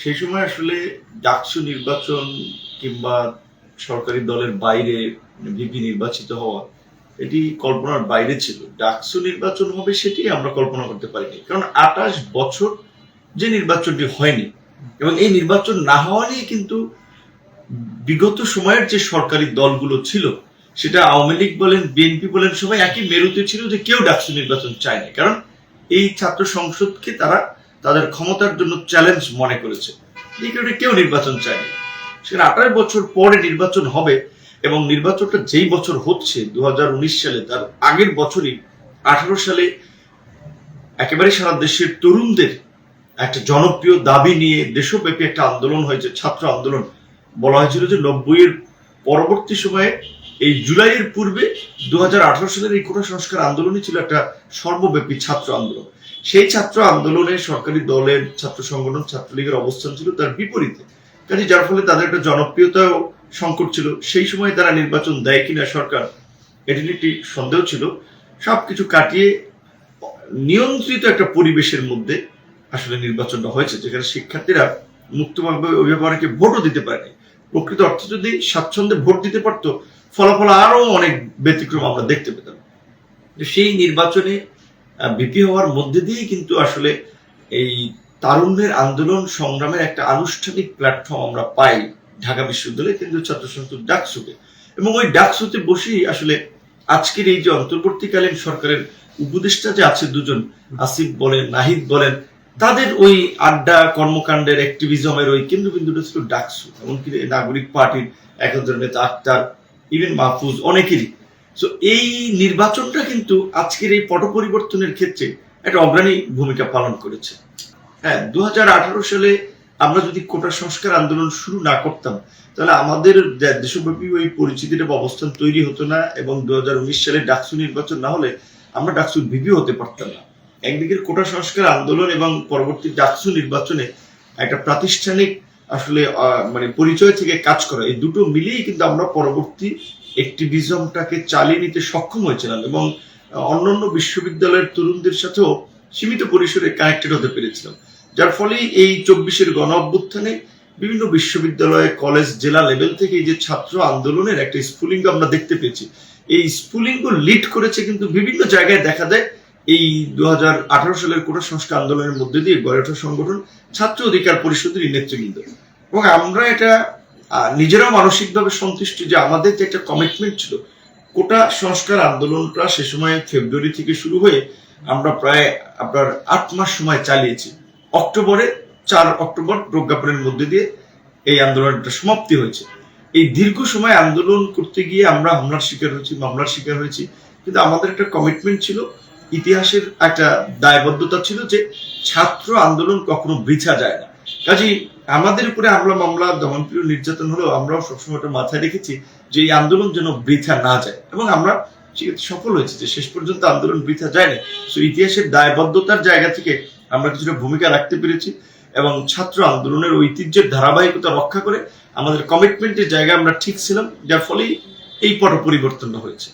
সেই সময় আসলে ডাকসু নির্বাচন কিংবা সরকারি দলের বাইরে ভিপি নির্বাচিত হওয়া, এটি কল্পনার বাইরে ছিল। ডাকসু নির্বাচন হবে সেটি আমরা কল্পনা করতে পারিনি। কারণ আঠাশ বছর যে নির্বাচনটি হয়নি, এবং এই নির্বাচন না হওয়া নিয়ে কিন্তু বিগত সময়ের যে সরকারি দলগুলো ছিল, সেটা আওয়ামী লীগ বলেন, বিএনপি বলেন, সবাই একই মেরুতে ছিল যে কেউ ডাকসু নির্বাচন চায়নি। কারণ এই ছাত্র সংসদকে তারা তাদের ক্ষমতার জন্য চ্যালেঞ্জ মনে করেছে। কেউ নির্বাচন চায়নি। সেখানে আঠাশ বছর পরে নির্বাচন হবে এবং নির্বাচনটা যেই বছর হচ্ছে দু সালে, তার আগের বছরই আঠারো সালে একেবারে সারা দেশের তরুণদের একটা জনপ্রিয় দাবি নিয়ে দেশব্যাপী একটা আন্দোলন হয়েছে, ছাত্র আন্দোলন। বলা হয়েছিল যে নব্বই এর পরবর্তী সময়ে এই জুলাইয়ের পূর্বে দু হাজার আঠারো সালের এই কোটা সংস্কার আন্দোলনই ছিল একটা সর্বব্যাপী ছাত্র আন্দোলন। সেই ছাত্র আন্দোলনে সরকারি দলের, ছাত্র সংগঠন, ছাত্রলীগের অবস্থান ছিল তার বিপরীতে। কাজে যার ফলে তাদের একটা জনপ্রিয়তাও সংকট ছিল। সেই সময় তারা নির্বাচন দেয় কিনা সরকার এটি একটি সন্দেহ ছিল। সবকিছু কাটিয়ে নিয়ন্ত্রিত একটা পরিবেশের মধ্যে আসলে নির্বাচনটা হয়েছে, যেখানে শিক্ষার্থীরা মুক্তভাবে অভিভাবককে ভোটও দিতে পারেনি। প্রকৃত অর্থে যদি স্বাচ্ছন্দ্যে ভোট দিতে পারতো ফলাফল আরও অনেক ব্যতিক্রম আমরা দেখতে পেতাম। সেই নির্বাচনে বিপি হওয়ার মধ্যে দিয়েই কিন্তু আসলে এই তারুণ্যের আন্দোলন সংগ্রামের একটা আনুষ্ঠানিক প্ল্যাটফর্ম আমরা পাই ঢাকা বিশ্ববিদ্যালয়ে কেন্দ্রীয় ছাত্র সংসদ ডাকসুতে। এবং ওই ডাকসুতে বসেই আসলে আজকের এই যে অন্তর্বর্তীকালীন সরকারের উপদেষ্টা যে আছে দুজন, আসিফ বলেন, নাহিদ বলেন, তাদের ওই আড্ডা, কর্মকাণ্ডের অ্যাক্টিভিজমের ওই কেন্দ্রবিন্দুটা ছিল ডাকসু। এমনকি নাগরিক পার্টির এক নেতা আক্তার ইভেন মাহফুজ অনেকেরই। তো এই নির্বাচনটা কিন্তু আজকের এই পট পরিবর্তনের ক্ষেত্রে একটা অগ্রণী ভূমিকা পালন করেছে। হ্যাঁ দুহাজার আঠারো সালে আমরা যদি কোটা সংস্কার আন্দোলন শুরু না করতাম, তাহলে আমাদের দেশব্যাপী ওই পরিচিতির অবস্থান তৈরি হতো না এবং দু হাজার উনিশ সালে ডাকসু নির্বাচন না হলে আমরা ডাকসু ভিভি হতে পারতাম না। একদিকে কোটা সংস্কার আন্দোলন এবং পরবর্তী ডাকসু নির্বাচনে একটা প্রাতিষ্ঠানিক আসলে মানে পরিচয় থেকে কাজ করা, এই দুটো মিলিয়েই কিন্তু আমরা পরবর্তী অ্যাক্টিভিজমটাকে চালিয়ে নিতে সক্ষম হয়েছিলাম এবং অন্যান্য বিশ্ববিদ্যালয়ের তরুণদের সাথেও সীমিত পরিসরে কানেক্টেড হতে পেরেছিলাম। যার ফলে এই চব্বিশের গণ অভ্যুত্থানে বিভিন্ন বিশ্ববিদ্যালয় কলেজ জেলা লেভেল থেকে এই যে ছাত্র আন্দোলনের একটা স্ফুলিঙ্গ আমরা দেখতে পেয়েছি। এই স্ফুলিঙ্গ লিড করেছে কিন্তু বিভিন্ন জায়গায় দেখা যায় এই দু হাজার আঠারো সালের কোটা সংস্কার আন্দোলনের মধ্যে দিয়ে গড়ে ওঠা সংগঠন ছাত্র অধিকার পরিষদের নেতৃবৃন্দ। এবং আমরা এটা নিজেরাও মানসিকভাবে সন্তুষ্ট যে আমাদের যে একটা কমিটমেন্ট ছিল, কোটা সংস্কার আন্দোলনটা সে সময় ফেব্রুয়ারি থেকে শুরু হয়ে আমরা প্রায় আপনার আট মাস সময় চালিয়েছি। অক্টোবরে চার অক্টোবর প্রজ্ঞাপনের মধ্যে দিয়ে এই আন্দোলনটা সমাপ্তি হয়েছে। এই দীর্ঘ সময় আন্দোলন করতে গিয়ে আমরা হামলার শিকার হয়েছি, মামলার শিকার হয়েছি, কিন্তু আমাদের একটা কমিটমেন্ট ছিল ইতিহাসের একটা দায়বদ্ধতা ছিল যে ছাত্র আন্দোলন কখনো বৃথা যায় না। কাজেই আমাদের উপরে হামলা, মামলা দমনপ্রিয় নির্যাতন হলেও আমরাও সবসময় এটা মাথায় রেখেছি যে এই আন্দোলন যেন বৃথা না যায়। এবং আমরা সফল হয়েছে যে শেষ পর্যন্ত আন্দোলন বৃথা যায়নি। তো ইতিহাসের দায়বদ্ধতার জায়গা থেকে আমরা কিছুটা ভূমিকা রাখতে পেরেছি এবং ছাত্র আন্দোলনের ঐতিহ্যের ধারাবাহিকতা রক্ষা করে আমাদের কমিটমেন্টের জায়গায় আমরা ঠিক ছিলাম, যার ফলেই এই পট পরিবর্তনটা হয়েছে।